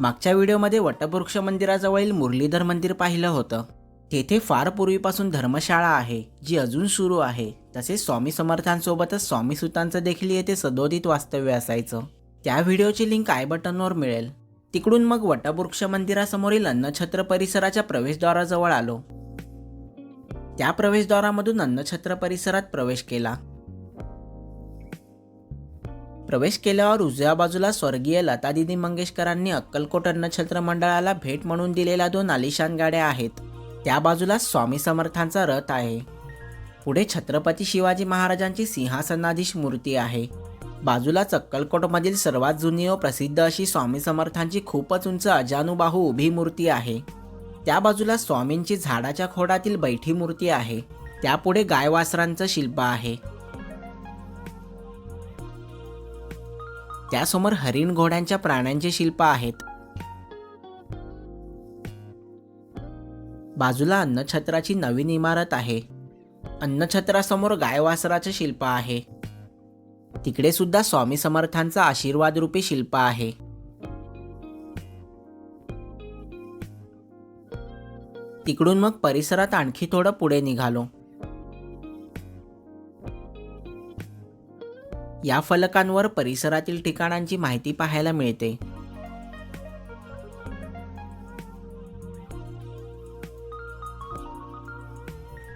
मागच्या व्हिडिओमध्ये वटवृक्ष मंदिराजवळील मुरलीधर मंदिर पाहिलं होतं. तेथे फार पूर्वीपासून धर्मशाळा आहे जी अजून सुरू आहे. तसेच स्वामी समर्थांसोबतच स्वामी सुतांचं देखील येथे सदोदित वास्तव्य असायचं. त्या व्हिडिओची लिंक आय बटनवर मिळेल. तिकडून मग वटवृक्ष मंदिरासमोरील अन्नछत्र परिसराच्या प्रवेशद्वाराजवळ आलो. त्या प्रवेशद्वारामधून अन्नछत्र परिसरात प्रवेश केला. प्रवेश केल्यावर उजव्या बाजूला स्वर्गीय लतादिदी मंगेशकरांनी अक्कलकोट अन्नछत्र मंडळाला भेट म्हणून दिलेल्या दोन आलिशान गाड्या आहेत. त्या बाजूला स्वामी समर्थांचा रथ आहे. पुढे छत्रपती शिवाजी महाराजांची सिंहासनाधीश मूर्ती आहे. बाजूलाच अक्कलकोटमधील सर्वात जुनी व प्रसिद्ध अशी स्वामी समर्थांची खूपच उंच अजानुबाहू उभी मूर्ती आहे. त्या बाजूला स्वामींची झाडाच्या खोडातील बैठी मूर्ती आहे. त्यापुढे गायवासरांचं शिल्प आहे. त्यासमोर हरिण घोड्यांच्या प्राण्यांचे शिल्प आहेत. बाजूला अन्नछत्राची नवीन इमारत आहे. अन्नछत्रासमोर गायवासराचे शिल्प आहे. तिकडे सुद्धा स्वामी समर्थांचा आशीर्वाद रूपी शिल्प आहे. तिकडून मग परिसरात आणखी थोडं पुढे निघालो. या फलकांवर परिसरातील ठिकाणांची माहिती पाहायला मिळते.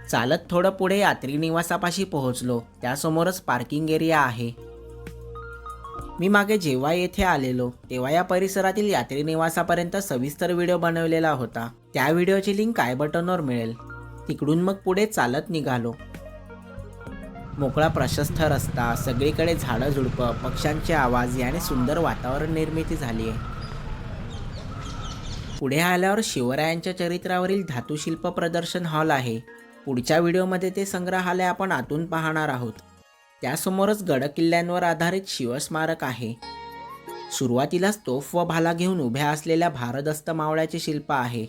चालत थोडं पुढे यात्री निवासापाशी पोहोचलो. त्यासमोरच पार्किंग एरिया आहे. मी मागे जेव्हा येथे आलेलो तेव्हा या परिसरातील यात्री निवासापर्यंत सविस्तर व्हिडिओ बनवलेला होता. त्या व्हिडिओची लिंक आय बटनवर मिळेल. तिकडून मग पुढे चालत निघालो. मोकळा प्रशस्त रस्ता सगळीकडे झाडं झुडपं पक्ष्यांचे आवाज याने सुंदर वातावरण निर्मिती झाली आहे. पुढे आल्यावर शिवरायांच्या चरित्रावरील धातुशिल्प प्रदर्शन हॉल आहे. पुढच्या व्हिडिओमध्ये ते संग्रहालय आपण आतून पाहणार आहोत. त्यासमोरच गडकिल्ल्यांवर आधारित शिवस्मारक आहे. सुरुवातीलाच तोफ व भाला घेऊन उभ्या असलेल्या भारदस्त मावळ्याचे शिल्प आहे.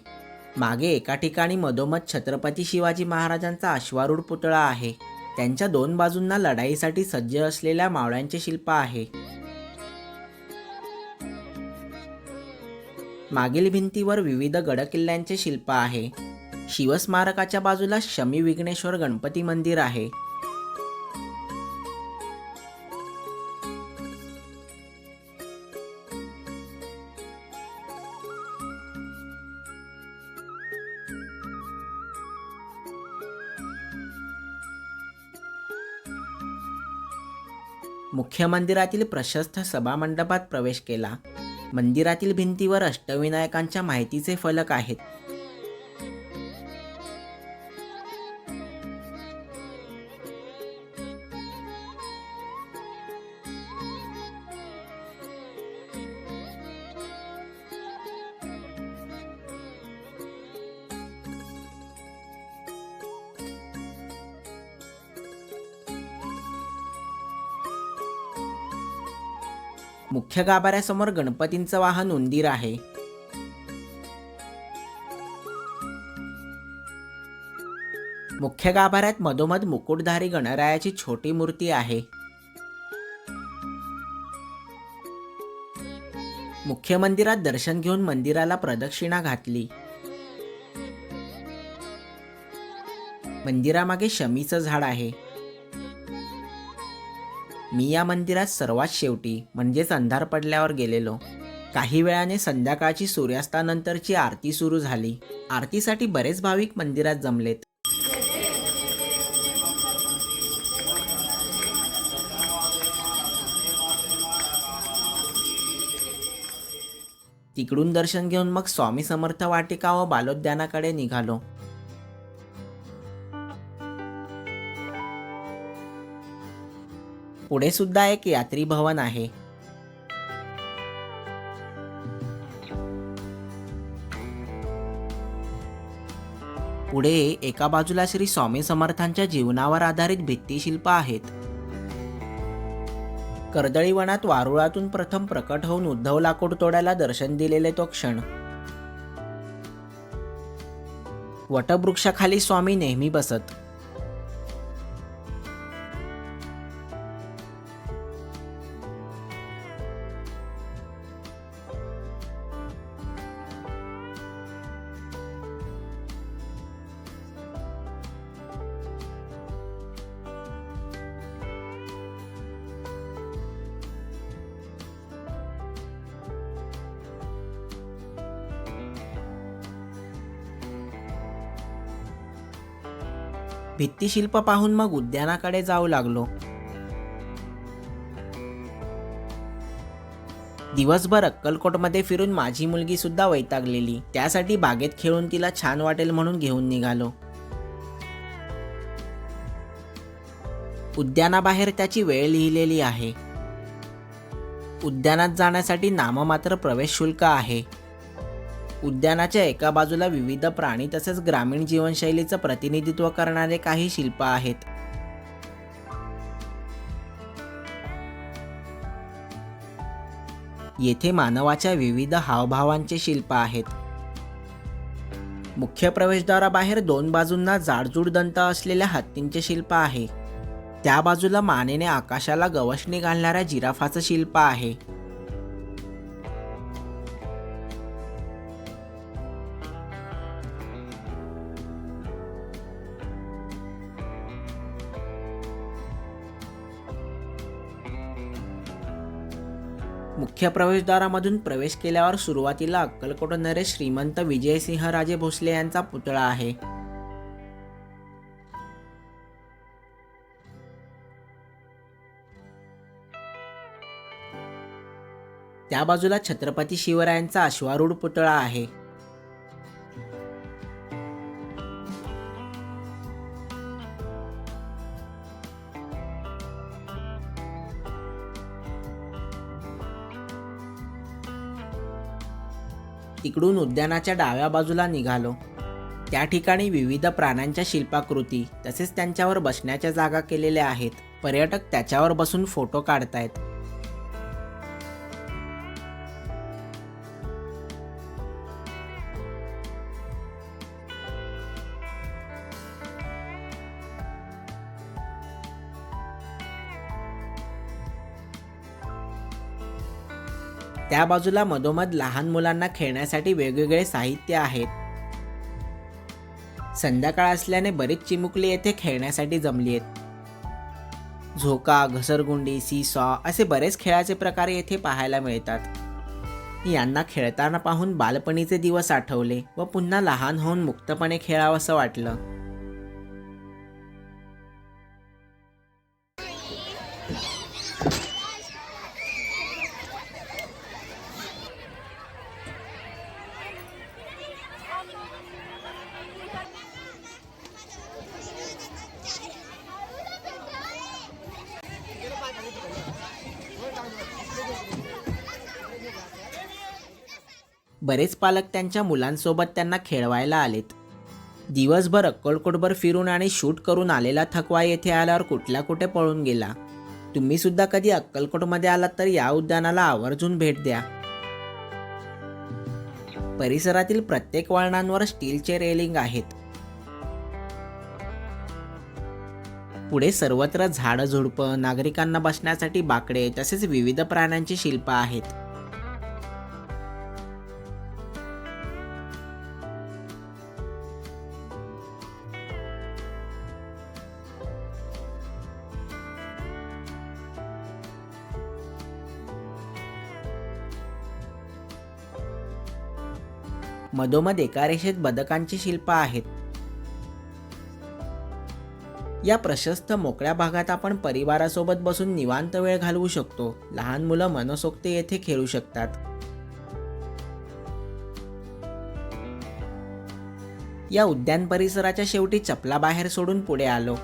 मागे एका ठिकाणी मधोमध छत्रपती शिवाजी महाराजांचा अश्वारूढ पुतळा आहे. त्यांच्या दोन बाजूंना लढाईसाठी सज्ज असलेल्या मावळ्यांचे शिल्प आहे. मागील भिंतीवर विविध गडकिल्ल्यांचे शिल्प आहे. शिवस्मारकाच्या बाजूला शमी विघ्नेश्वर गणपती मंदिर आहे. मुख्य मंदिरातील प्रशस्त सभामंडपात प्रवेश केला. मंदिरातील भिंतीवर अष्टविनायकांच्या माहितीचे फलक आहेत. मुख्य गाभाऱ्यासमोर गणपतींचं वाहन उंदीर आहे. मुख्य गाभाऱ्यात मधोमध मुकुटधारी गणरायाची छोटी मूर्ती आहे. मुख्य मंदिरात दर्शन घेऊन मंदिराला प्रदक्षिणा घातली. मंदिरामागे शमीचं झाड आहे. मी या मंदिरात सर्वात शेवटी म्हणजेच अंधार पडल्यावर गेलेलो. काही वेळाने संध्याकाळची सूर्यास्तानंतरची आरती सुरू झाली. आरतीसाठी बरेच भाविक मंदिरात जमलेत. तिकडून दर्शन घेऊन मग स्वामी समर्थ वाटिका व बालोद्यानाकडे निघालो. पुढे सुद्धा एक यात्री भवन आहे. पुढे एका बाजूला श्री स्वामी समर्थांच्या जीवनावर आधारित भित्तिशिल्प आहेत. कर्दळीवनात वारुळातून प्रथम प्रकट होऊन उद्धव लाकूड तोड्याला दर्शन दिलेले तो क्षण. वटवृक्षाखाली स्वामी नेहमी बसत. भित्तिशिल्प पाहून मग उद्यानाकडे जाऊ लागलो. दिवसभर अक्कलकोटमध्ये फिरून माझी मुलगी सुद्धा वैतागलेली. त्यासाठी बागेत खेळून तिला छान वाटेल म्हणून घेऊन निघालो. उद्यानाबाहेर त्याची वेळ लिहिलेली आहे. उद्यानात जाण्यासाठी नाममात्र प्रवेश शुल्क आहे. उद्यानाच्या एका बाजूला विविध प्राणी तसेच ग्रामीण जीवनशैलीचं प्रतिनिधित्व करणारे काही शिल्प आहेत. येथे मानवाच्या विविध हावभावांचे शिल्प आहेत. मुख्य प्रवेशद्वाराबाहेर दोन बाजूंना जाडजूड दंत असलेल्या हत्तींचे शिल्प आहे. त्या बाजूला मानेने आकाशाला गवसणी घालणाऱ्या जिराफाचं शिल्प आहे. मुख्य प्रवेशद्वारामधून प्रवेश केल्यावर सुरुवातीला अक्कलकोट नरेश श्रीमंत विजयसिंहराजे भोसले यांचा पुतळा आहे. त्या बाजूला छत्रपती शिवरायांचा अश्वारूढ पुतळा आहे. तिकडून उद्यानाच्या डाव्या बाजूला निघालो. त्या ठिकाणी विविध प्राण्यांच्या शिल्पाकृती तसेच त्यांच्यावर बसण्याच्या जागा केलेल्या आहेत. पर्यटक त्याच्यावर बसून फोटो काढतायत. त्या बाजूला मधोमध लहान मुलांना खेळण्यासाठी वेगवेगळे साहित्य आहेत. संध्याकाळ असल्याने बरीच चिमुकली येथे खेळण्यासाठी जमली आहेत. झोका घसरगुंडी सीसॉ असे बरेच खेळाचे प्रकार येथे पाहायला मिळतात. यांना खेळताना पाहून बालपणीचे दिवस आठवले व पुन्हा लहान होऊन मुक्तपणे खेळावंसं वाटलं. बरेच पालक त्यांच्या मुलांसोबत त्यांना खेळवायला आलेत. दिवसभर अक्कलकोटभर फिरून आणि शूट करून आलेला थकवा येथे आल्यावर कुठल्या कुठे पळून गेला? तुम्ही सुद्धा कधी अक्कलकोटमध्ये आलात तर या उद्यानाला आवर्जून भेट द्या. परिसरातील प्रत्येक वळणांवर स्टीलचे रेलिंग आहेत. पुढे सर्वत्र झाडं झुडपं नागरिकांना बसण्यासाठी बाकडे तसेच विविध प्राण्यांची शिल्प आहेत. मधोमध एका रेषेत बदकांची शिल्प आहेत. या प्रशस्त मोकळ्या भागात आपण परिवारासोबत बसून निवांत वेळ घालवू शकतो. लहान मुलं मनसोक्त येथे खेळू शकतात. या उद्यान परिसराच्या शेवटी चपला बाहेर सोडून पुढे आलो.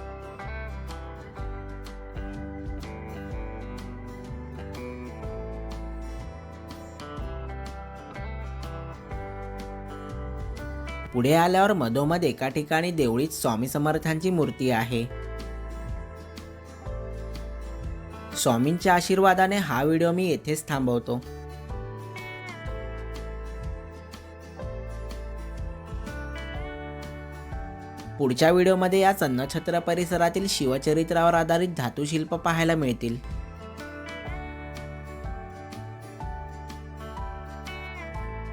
पुढे आल्यावर मधोमध एका ठिकाणी देवळीत स्वामी समर्थांची मूर्ती आहे. स्वामींच्या आशीर्वादाने हा व्हिडिओ मी येथेच थांबवतो. पुढच्या व्हिडिओमध्ये या चन्नछत्र परिसरातील शिवचरित्रावर आधारित धातुशिल्प पाहायला मिळतील.